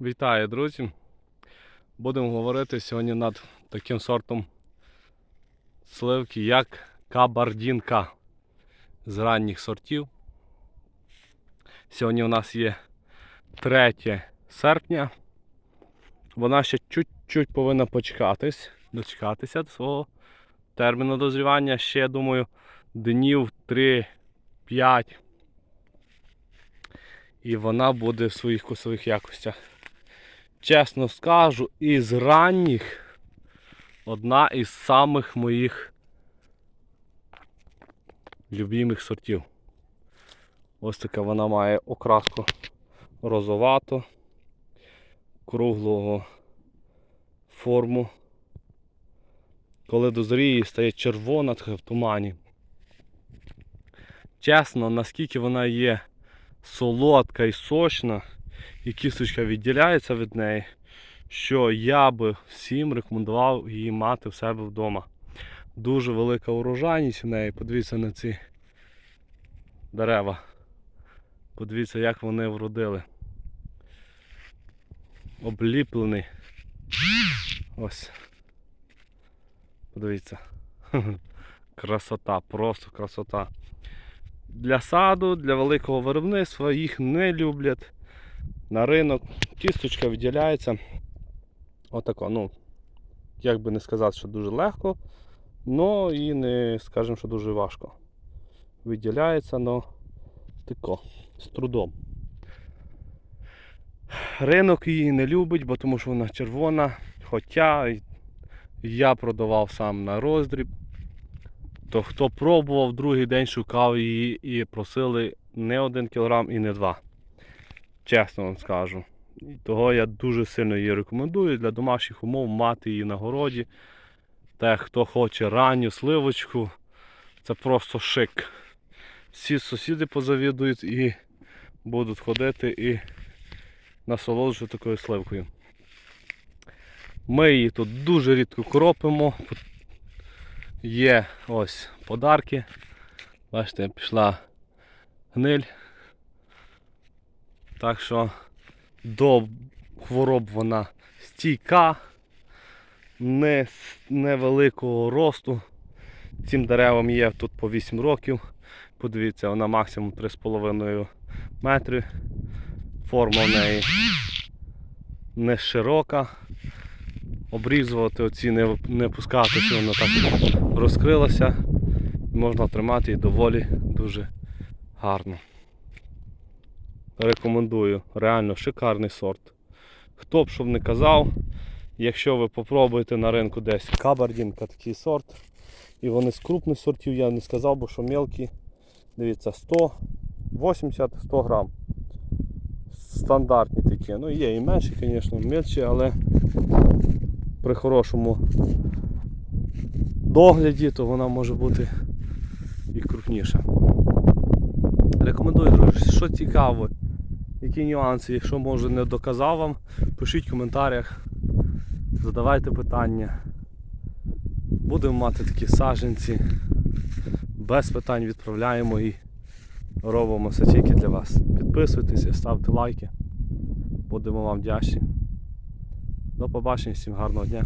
Вітаю, друзі! Будемо говорити сьогодні над таким сортом сливки, як кабардінка з ранніх сортів. Сьогодні у нас є 3 серпня. Вона ще чуть-чуть повинна почекатись, дочекатися до свого терміну дозрівання. Ще, я думаю, днів 3-5. І вона буде в своїх косових якостях. Чесно скажу, із ранніх одна із самих моїх любимих сортів. Ось така вона має окраску розовату, круглого форму. Коли дозріє, стає червона в тумані. Чесно, наскільки вона є солодка і сочна, і кісточка відділяється від неї, що я би всім рекомендував її мати в себе вдома. Дуже велика урожайність у неї. Подивіться на ці дерева. Подивіться, як вони вродили. Обліплений. Ось. Подивіться. Красота, просто красота. Для саду, для великого виробництва їх не люблять. На ринок кісточка виділяється. Отако, ну, як би не сказати, що дуже легко, але і не скажемо, що дуже важко. Виділяється, але тако, з трудом. Ринок її не любить, бо тому що вона червона. Хоча я продавав сам на роздріб. То хто пробував, другий день шукав її і просили не один кілограм і не два. Чесно вам скажу. Того я дуже сильно її рекомендую для домашніх умов мати її на городі. Те, хто хоче ранню сливочку, це просто шик. Всі сусіди позавідують і будуть ходити і насолоджувати такою сливкою. Ми її тут дуже рідко кропимо. Є ось подарки. Бачите, пішла гниль. Так що до хвороб вона стійка, не, невеликого росту. Цим деревам є тут по 8 років. Подивіться, вона максимум 3,5 метри. Форма в неї не широка. Обрізувати оці не, не пускати, що вона так розкрилася. Можна тримати її доволі дуже гарно. Рекомендую, реально шикарний сорт. Хто б щоб не казав, якщо ви попробуєте на ринку десь кабардінка такий сорт, і вони з крупних сортів, я не сказав, бо що мелкі, дивіться, 180-100 грам. Стандартні такі. Ну є і менші, звісно, менші, але при хорошому догляді, то вона може бути і крупніша. Рекомендую, друзі, що цікаво, які нюанси, якщо може не доказав вам, пишіть в коментарях, задавайте питання. Будемо мати такі саженці, без питань відправляємо і робимо все тільки для вас. Підписуйтесь, ставте лайки. Будемо вам вдячні. До побачення, всім гарного дня.